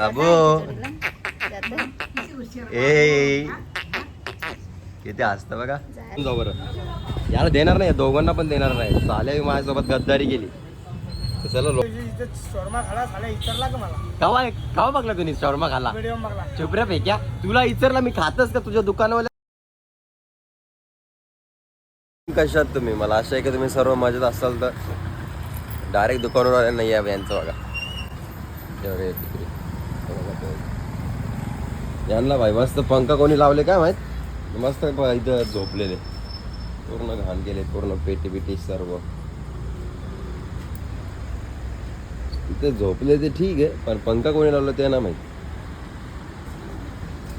बाबू. ए. किती हसतं बघा. जाऊ बरं. याला देणार नाही दोघांना पण देणार नाही. चाले माझ्यासोबत गद्दारी केली. चला लो शोरमा खाला खाला इचारला का मला कावा कावा बघला तुम्ही शर्मा खाला चुपऱ्या फेक्या. तुला इचरला मी खातच का? तुझ्या दुकानावर कशात तुम्ही? मला असं आहे की तुम्ही सर्व मजेत असाल तर डायरेक्ट दुकानावर नाही यावं यांचं बघा. यांना भाई मस्त पंख कोणी लावले काय माहीत? मस्त इथं झोपलेले. पूर्ण घाण केले पूर्ण पेटी बिटी सर्व. इथे झोपले ते ठीक आहे पण पंखा कोणी लावलं ते ना माहीत.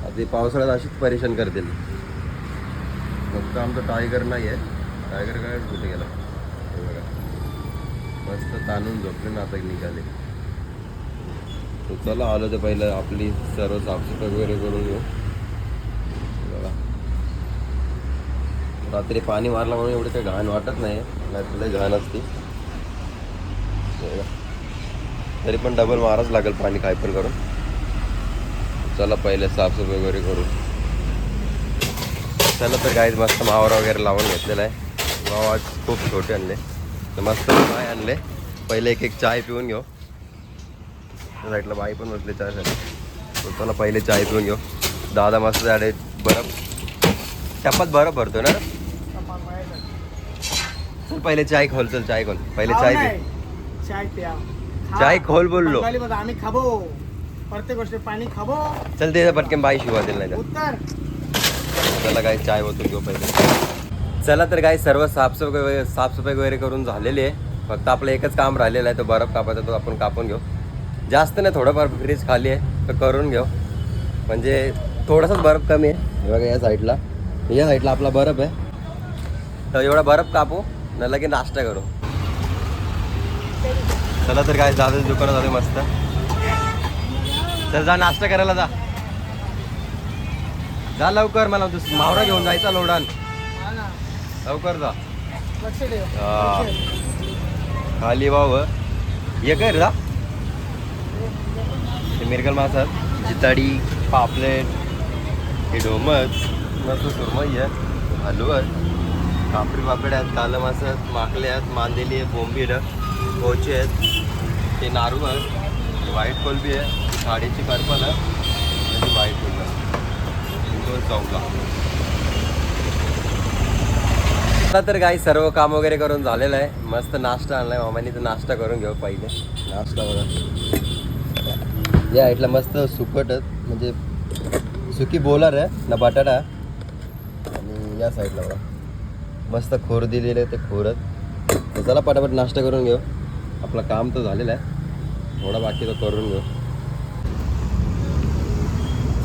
आता ते पावसाळ्यात अशीच परेशान करतील. फक्त आमचं टायगर नाही आहे टायगर काय कुठे गेला? बघा. मस्त ताणून झोपले ना आता निघाले. तर चला आलो तर पहिलं आपली सर्व साफसफाई वगैरे करून घेऊ. रात्री पाणी मारलं म्हणून एवढं काही घाण वाटत नाही. नाही घाण असते. तरी पण डबल माराच लागेल पाणी काय पण करून. चला पहिले साफसफाई वगैरे करू चला तर काही मस्त मावरा वगैरे लावून घेतलेला आहे. मावा खूप छोटे आणले. तर मस्त चाय आणले. पहिले एक एक चाय पिऊन घेऊ. त्या साईडला बाई पण बसले चायसाठी तर चला पहिले चाय पिऊन घेऊ. दादा मस्त झाले बरफ टप्पात बरफ भरतो ना? चल पहिले चाय खोल चल चाय खोल. पहिले चाय पी. चाय प्या. चाय खोल बोललो. आम्ही खाबो. प्रत्येक गोष्टी पाणी खाबो. चल ते पटकन बाई शिवा दिल नाही त्याला काय चाय होतो घेऊ पहिले. चला तर काय सर्व साफसफाई साफसफाई वगैरे करून झालेली आहे. फक्त आपलं एकच काम राहिलेलं आहे तो बर्फ कापायचा तो आपण कापून घेऊ. जास्त नाही थोडंफार फ्रीज खाली आहे तर करून घेऊ. म्हणजे थोडासाच बर्फ कमी आहे. हे बघा या साईडला या साईडला आपला बर्फ आहे. तर एवढा बर्फ कापू न लगे नाश्ता करू. चला तर काय दादा दुकानात झाले मस्त. चल जा नाश्ता करायला जा. जा लवकर मला मावरा घेऊन जायचा लोडान. लवकर जा. खाली वाव ये कर जा. मिरगल मासात जिताडी पापलेट हे डोमच मस्त सुरमई आहे. हलवा आहे कापडी पापड आहेत कालं मास आहेत माकले आहेत मांदेली आहे बोंबीड पोचे आहेत. ते नारू व्हाईट कोलबी आहे. साडीची करपल आहे. आणि व्हाईट कोलबी आहे. दोन चौका आता तर काही सर्व काम वगैरे करून झालेलं आहे. मस्त नाश्ता आणलाय. मामाने तर नाश्ता करून घेऊ पहिले. नाश्ता बघा. या इथला मस्त सुकट म्हणजे सुकी बोलर आहे ना बटाटा. आणि या साईडला बघा. मस्त खोर दिलेलं आहे ते खोरत तर चला पटापट नाश्ता करून घेऊ. आपलं काम तर झालेलं आहे. थोडा बाकी तो करून घेऊ.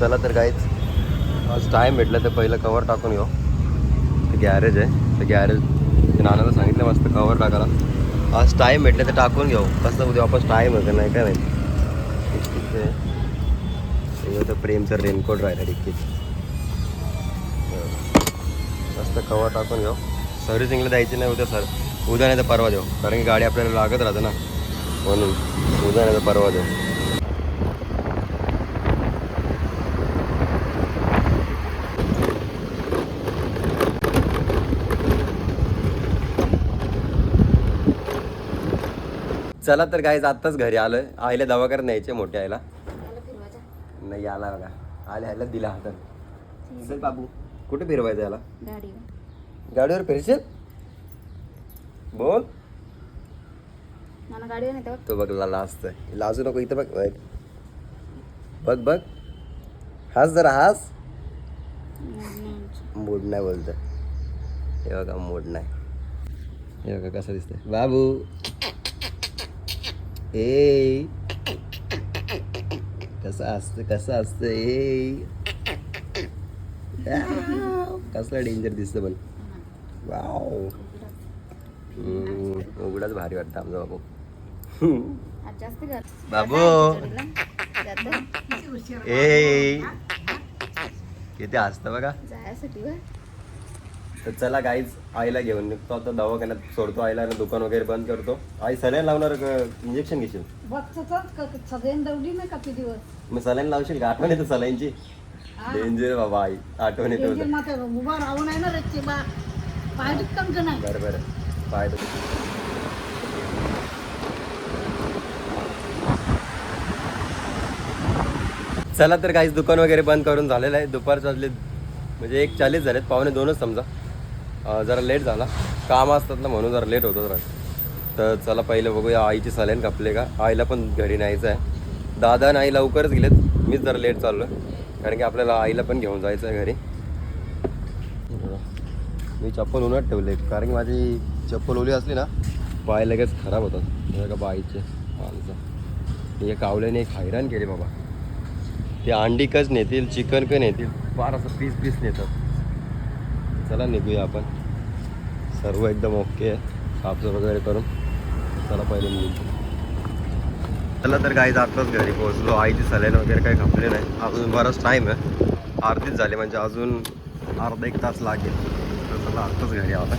चला तर काहीच आज टाईम भेटला तर पहिलं कवर टाकून घेऊ. ते गॅरेज आहे. ते गॅरेज ते नानाला सांगितलं मस्त कवर टाकायला. आज टाईम भेटलं तर टाकून घेऊ. कसं उद्या वापस टाईम होतं नाही काय नाही? डिक्कीत ते होतं प्रेमचं रेनकोट राहिला डिक्कीत. मस्त कवर टाकून घेऊ. सर्व्हिसिंगला द्यायची नाही उद्या सर. उद्या नाही तर परवा देऊ. कारण की गाडी आपल्याला लागत राहते ना. म्हणून उद्या नाही तर परवा देऊ. चला तर काय आत्ताच घरी आलोय. आईला दवाखान्यात न्यायचे मोठ्या आईला. नाही आला बघा. आले आयला दिला हातात. चल बाबू कुठे फिरवायचं याला? गाडी गाडीवर फिरशील? बोल. तो बघ ला लाजतोय. लाजू नको इथं बघ. बघ बघ. हास जरा हास. मूड नाही बोलत हे बघा मूड नाही. हे बघा कसं दिसतंय. बाबू. ए कसं असतं कसं असतं? ए. कसलं डेंजर दिसतं पण. वाव उघडाच भारी वाटतं आमचा बाबू. बाबू. ए किती हसतं बघा. जायसाठी तर चला गाईज आईला घेऊन निघतो आता दवाखान्यात सोडतो आईला आणि दुकान वगैरे बंद करतो. आई सलाईन लावणार इंजेक्शन घेशील? बघतच सगळ्यांनी दौडी ना का दिवस? मग सलाईन लावशील का? आठवण येतं सलाईनची? डेंजर बाबा आई आठवण येते उभा राहून आहे ना रच्ची बा. पाय दुखतं नाही? बरं बरं. पाय चला तर काहीच दुकान वगैरे बंद करून झालेलं आहे. दुपारचे म्हणजे एक चाळीस झालेत पावणे दोनच समजा. जरा लेट झाला. काम असतात ना म्हणून जरा लेट होतं जरा. तर चला पहिलं बघूया आईची सलाईन कापले का? आईला पण घरी न्यायचं आहे. दादा आणि आई लवकरच गेलेत. मीच जरा लेट चाललो आहे कारण की आपल्याला आईला पण घेऊन जायचं आहे घरी. मी चप्पल उन्हात ठेवले कारण की माझी चप्पल ओली असली ना पाय लगेच खराब होतात. का बाईचे माणसं हे कावल्याने एक हैराण केली बाबा. ते अंडिकच नेतील चिकन का नेतील. फार असं पीस पीस नेतात. चला निघूया आपण. सर्व एकदम ओके आहे. वगैरे करून चला पहिले निघू चला तर गाईज आताच घरी पोहोचलो. आईची सलाईन वगैरे काही खपले नाही. अजून बराच टाईम आहे. अर्धीच झाली म्हणजे अजून अर्धा एक तास लागेल. तर चला आत्ताच घरी आला.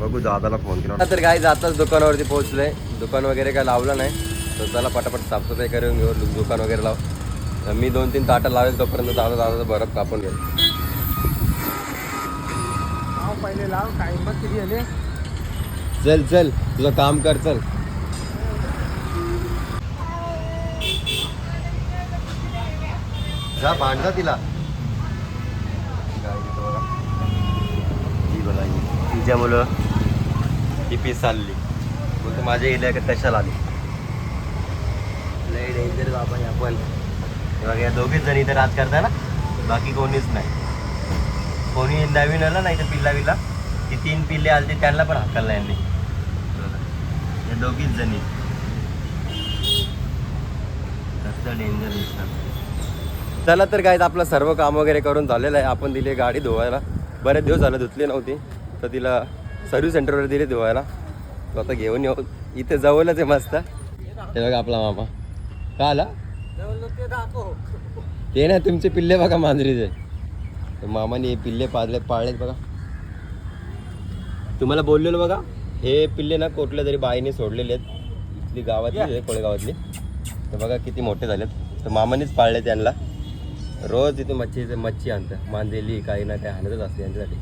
बघू दादाला फोन केला. तर गाईज आताच दुकानावरती पोहोचलोय. दुकान वगैरे काय लावलं नाही. तर चला पटापट साफसफाई करून घेऊ. दुकान वगैरे लाव. तर मी दोन तीन ताटं लावेल तोपर्यंत दादा दादा बरफ कापून घेईल. पहिले लाव टाइम बघ किती आले चल चल तुझं काम कर चल. जा भांडा तिला. ही बघा ही. तिच्यामुळं ही पीस चालली बोलतो माझ्या गेल्या का कशाला आली? लय डेंजर बाबा या आपण बघा या दोघीच जण इथे राज करताय ना? बाकी कोणीच नाही. कोणी नवीन आलं नाही तर पिल्ला बिल्ला ती तीन पिल्ले आलते त्यांना पण हाकलला यांनी. या दोघीच जणी. डेंजर दिसतात चला तर काय आपलं सर्व काम वगैरे करून झालेलं आहे. आपण दिली गाडी धुवायला. बरेच दिवस झाले धुतली नव्हती. तर तिला सर्व्हिस सेंटरवर दिली धुवायला. तो आता घेऊन येऊ. इथे जवळच आहे मस्त. ते बघा आपला मामा. का आला? ते ना तुमचे पिल्ले बघा मांजरीचे. तर मामाने हे पिल्ले पाळले पाळलेत बघा. तुम्हाला बोललेलो बघा हे पिल्ले ना कुठल्या तरी बाईने सोडलेले आहेत. इथली गावातली आहे कोळेगावातली. तर बघा किती मोठे झालेत. तर मामानेच पाळले त्यांना. रोज इथे मच्छी मच्छी आणतं मांदेली काही ना काही आणतच असते यांच्यासाठी.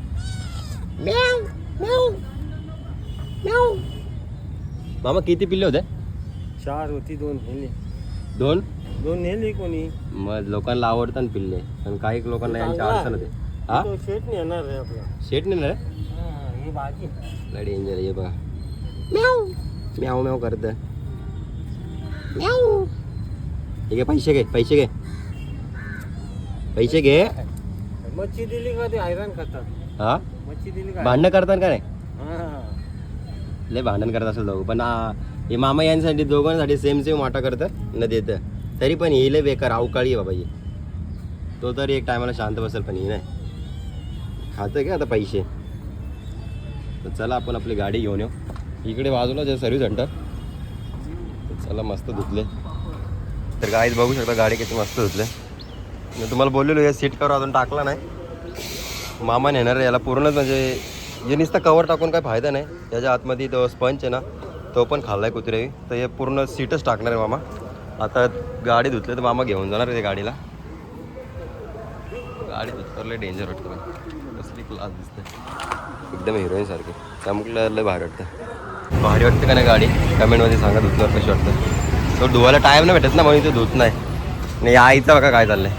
मामा किती पिल्ले होते? चार होती दोन दोन? दोन नेली कोणी? मग लोकांना आवडतात ना पिल्ले. पण काही लोकांना यांची अडचण होते. हा? तो शेट येणार आहे आपला. शेट नाही ना रे हा, ही भाजी. लय डेंजर आहे हे बघा. म्याव म्याव म्याव करत. म्याव हे घे पैसे घे पैसे घे. पैसे घे. मच्छी दिली का ते हैराण करतात? हा? मच्छी दिली का? भांडणं करतात का नाही? हा. लय भांडण करत असेल दोघं. पण आ, हे मामा यांसाठी दोघांसाठी सेम सेम वाटा करतं न देतं तरी पण येईल बेकार अवकाळी बाबा ही. तो तरी एक टायमाला शांत बसेल पण ही नाही. खातं का आता पैसे. तर चला आपण आपली गाडी घेऊन येऊ. इकडे बाजूला जे सर्व्हिस सेंटर चला मस्त धुतले. तर गाडीत बघू शकता गाडी किती मस्त धुतले. मी तुम्हाला बोललेलो या सीट कवर अजून टाकला नाही. मामा नेणार आहे याला पूर्णच म्हणजे हे नुसतं कवर टाकून काही फायदा नाही. त्याच्या आतमध्ये तो स्पंच आहे ना तो पण खाल्लाय कुत्रे तर हे पूर्ण सीटच टाकणार आहे मामा. आता गाडी धुतली तर मामा घेऊन जाणार आहे ते गाडीला. गाडी धुतरले डेंजर वाटतं. कसली क्लास दिसते. एकदम हिरोईन सारखी. चमकलं लय भारी वाटतं. भारी वाटते का नाही गाडी? कमेंटमध्ये सांगा धुतल्यावर कशी वाटतं? तो धुवायला टाईम नाही भेटत ना म्हणून ते धुत नाही. नाही आईचा बघा काय चाललंय.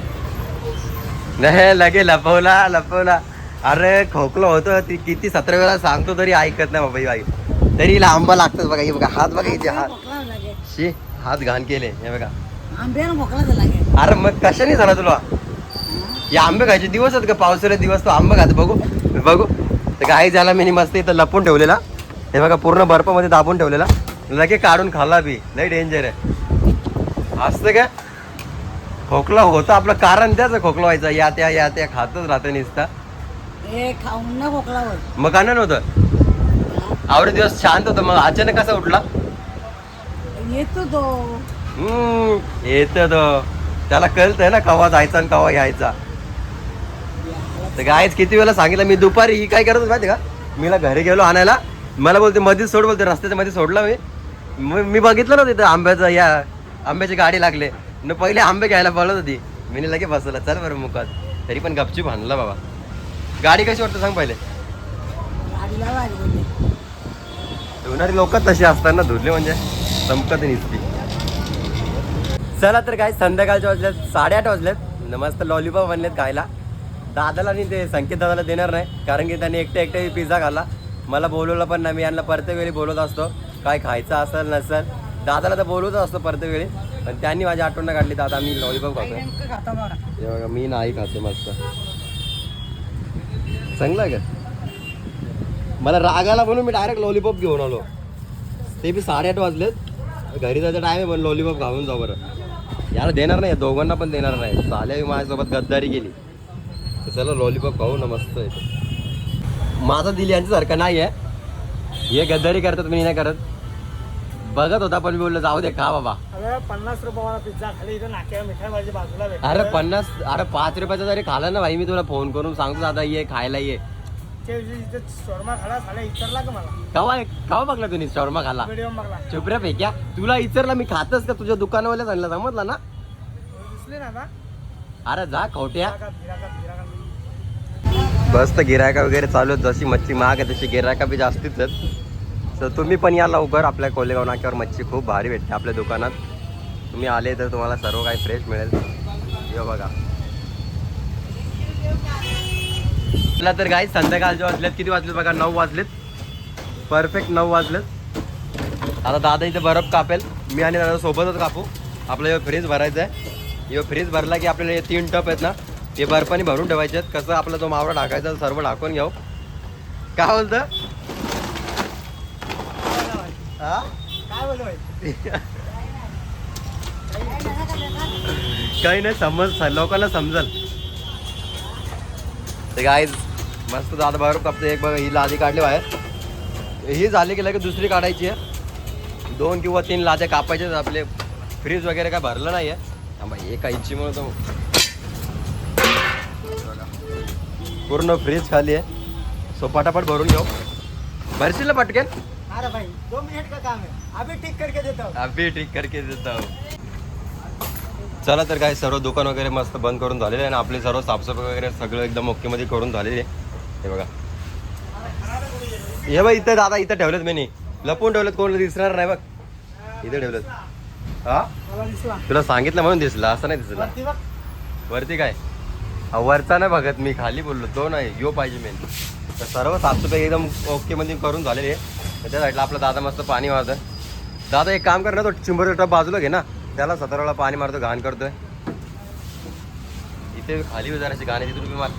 नाही लगे लपवला लपवला. अरे खोकलं होतं. ती किती सतरा वेळा सांगतो तरी ऐकत नाही बाबा ही बाई. तरी हिला आंबा लागतात बघा हे बघा हात बघा इथे हात. शी. हात घाण केले हे बघा. मोकळा अरे मग कशाने झाला तुला? हे आंबे खायचे दिवस आहेत का? पावसाळे दिवस तो आंबा खातो. बघू बघू. तर काही झाला मी मस्त इथं लपून ठेवलेला. हे बघा पूर्ण बर्फामध्ये दाबून ठेवलेला. लगे काढून खाल्ला बी. लय डेंजर आहे. असतं का? खोकला होतं आपलं. कारण त्याच खोकला व्हायचा. या त्या या त्या. खातच राहतं नुसता. हे खाऊन ना मोकळा होत. मग का नव्हतं. आवडे दिवस शांत होतं. मग अचानक कसा उठला? येतो तो. हम्म येत तो. त्याला कळतंय ना कवा जायचा आणि कवा यायचा. तर गायच किती वेळा सांगितलं मी दुपारी ही काय करत होती माहिती का? मीला घरी गेलो आणायला. मला बोलते मध्येच सोड बोलते रस्त्याच्या मध्ये सोडला मी. मी बघितलं ना तिथं आंब्याचं या आंब्याची गाडी लागले. न पहिले आंबे घ्यायला पळत होती. मी लगे बसवलं चल बरं मुखात तरी पण गपचूप आणला बाबा. गाडी कशी वाटतं सांग पहिले. धुणारी लोक तशी असतात ना धुरले म्हणजे. संपत निसती. चला तर काय संध्याकाळच्या वाजल्यात साडेआठ वाजल्यात न मस्त लॉलीपॉप बनलेत खायला. दादाला आणि ते संकेत दादाला देणार नाही कारण की त्यांनी एकटे एकटे पिझ्झा खाल्ला. मला बोलवलं पण नाही मी यांना प्रत्येक वेळी बोलत असतो. काय खायचं असेल नसेल. दादाला तर बोलवत असतो प्रत्येक वेळी. पण त्यांनी माझी आठवण काढली दादा मी लॉलीपॉप खातो हे मी नाही खाते मस्त. चांगलं का? मला रागाला म्हणून मी डायरेक्ट लॉलीपॉप घेऊन आलो. ते बी साडेआठ वाजलेत. घरी जायचं टाइम आहे पण लॉलीपॉप खाऊन जाऊ बरं. याला देणार नाही दोघांना पण देणार नाही. चाले माझ्यासोबत गद्दारी केली. तर चला लॉलीपॉप खाऊ ना मस्त आहे माझा दिल यांच्यासारखा नाही आहे हे गद्दारी करतात मी नाही करत. बघत होता पण मी बोललो जाऊ दे खा बाबा. अरे पन्नास रुपयाला पिझ्झा खाली इथं नाक्या मिठाई भाजी बाजूला भेटते. अरे पन्नास अरे पाच रुपयाचा जरी खाला ना भाई मी तुला फोन करून सांगतो दादा ये खायला ये. शोरमा खाला खाला विचारला का मला? कवा कवा बघला तुम्ही शॉर्मा खाला व्हिडिओ मागला. चुपऱ्या फेक्या. तुला इचरला मी खातच का? तुझ्या दुकानावाल्या सांगला समजला ना? दिसले ना आता. अरे जा गिराकात बस तर गिरायका वगैरे चालू आहेत. जशी मच्छी महाग आहे तशी गिरायका बी जास्तीच आहेत. तर तुम्ही पण या लवकर. आपल्या कोलेगाव नाक्यावर मच्छी खूप भारी भेटते आपल्या दुकानात. तुम्ही आले तर तुम्हाला सर्व काही फ्रेश मिळेल. यो बघा. तुला तर गाय संध्याकाळचे वाजलेत किती वाजलेत बघा? नऊ वाजलेत. परफेक्ट नऊ वाजलेत. आता दादा इथे बर्फ कापेल. मी आणि दादा सोबतच कापू. आपलं हे फ्रीज भरायचं आहे हे फ्रीज भरला की आपल्याला हे तीन टप आहेत ना ते बर्फाने भरून ठेवायचे आहेत. कसं आपला जो मावळा टाकायचा सर्व टाकून घेऊ. काय बोलतं? हा? काय काही नाही समज लोकांना समजल. ते काय मस्त दादा बर्फ कापते. एक बघा ही लादी काढली बाहेर. ही झाली की लगेच दुसरी काढायची आहे. दोन किंवा तीन लाद्या कापायच्या आपले फ्रीज वगैरे काय भरलं नाही आहे एका इंचीमुळे तो पूर्ण फ्रीज खाली आहे. सो पटापट भरून घेऊ. भरशील ना पटकेन? अरे भाई दो मिनट का काम है अभी ठीक करके देता. हूँ अभि ठीक करके देता. हूँ चला तर काय सर्व दुकान वगैरे मस्त बंद करून झालेले आहे आणि आपली सर्व साफसफाई वगैरे सगळं एकदम ओकेमध्ये करून झालेली. आहे हे बघा. हे बघ इथं दादा इथं ठेवलेत मी लपून ठेवलेत कोण दिसणार नाही बघ. इथे ठेवलेत. हा? तुला सांगितलं म्हणून दिसलं असं नाही दिसलं. वरती काय? हा, वरचा नाही बघत मी खाली बोललो तो नाही यो पाहिजे मेन तर सर्व साफसफाई एकदम ओके मध्ये करून झालेली. आहे त्या साईडला आपला दादा मस्त पाणी मारतोय दादा एक काम कर ना तो चिंबरचा टप बाजूला घे ना. त्याला सतरा वेळा पाणी मारतो घाण करतोय. इथे खाली जराशी गाण्याची तुम्ही मार.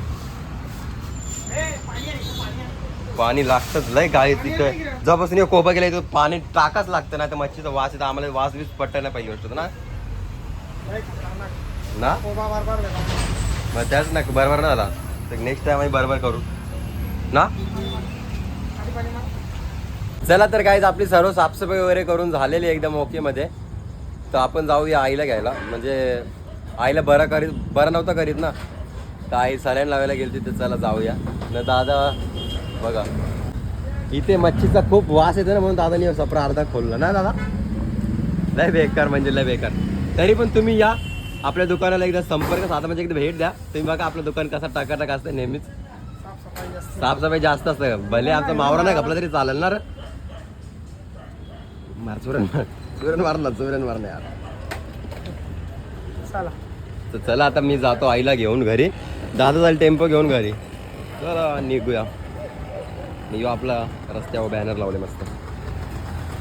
पाणी लागतंच लय गाळी तिथं. जेव्हापासून कोपा गेला इथं पाणी टाकाच लागतं ना तर मच्छीचा वास येतं आम्हाला वास बीस पट्टा नाही पाहिजे वाटतं ना? ना? मग त्याच ना बरोबर ना झाला तर नेक्स्ट टाइम आम्ही बरोबर करू. ना? चला तर काहीच आपली सर्व साफसफाई वगैरे करून झालेली एकदम ओके मध्ये. तर आपण जाऊया आईला घ्यायला. म्हणजे आईला बरं करीत बरं नव्हतं करीत ना. तर आई सलाईन लावायला गेली तर चला जाऊया. न दादा बघा. इथे मच्छीचा खूप वास येतो ना म्हणून दादानी सपरा अर्धा खोलला. ना दादा? लय बेकार म्हणजे लय बेकार. तरी पण तुम्ही या. आपल्या दुकानाला एकदा संपर्क साधा म्हणजे एकदा भेट द्या. तुम्ही बघा आपलं दुकान कसं टाकाटाक असतं नेहमीच. साफसफाई जास्त असतं. भले आमचा मावरा नाही घपला तरी चालेल ना रे मार चुरण मार चुरण मार ना चुरण मार नाही यार चला. तर चला आता मी जातो आईला घेऊन घरी. दादा जाईल टेम्पो घेऊन घरी. चला निघूया. निघू आपला रस्त्यावर बॅनर लावले मस्त.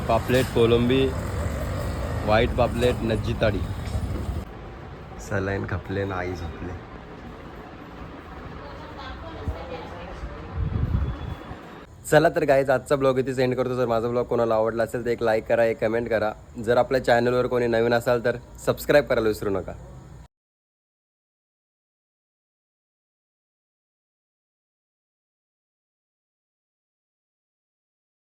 पापलेट कोलंबी व्हाईट पापलेट नज्जी ताडी सलाईन खपले ना आई झोपले. चला तर गाईज आजचा ब्लॉग इथे सेंड करतो. जर माझा ब्लॉग कोणाला आवडला असेल तर एक लाईक करा एक कमेंट करा. जर आपल्या चॅनलवर कोणी नवीन असाल तर सबस्क्राईब करायला विसरू नका.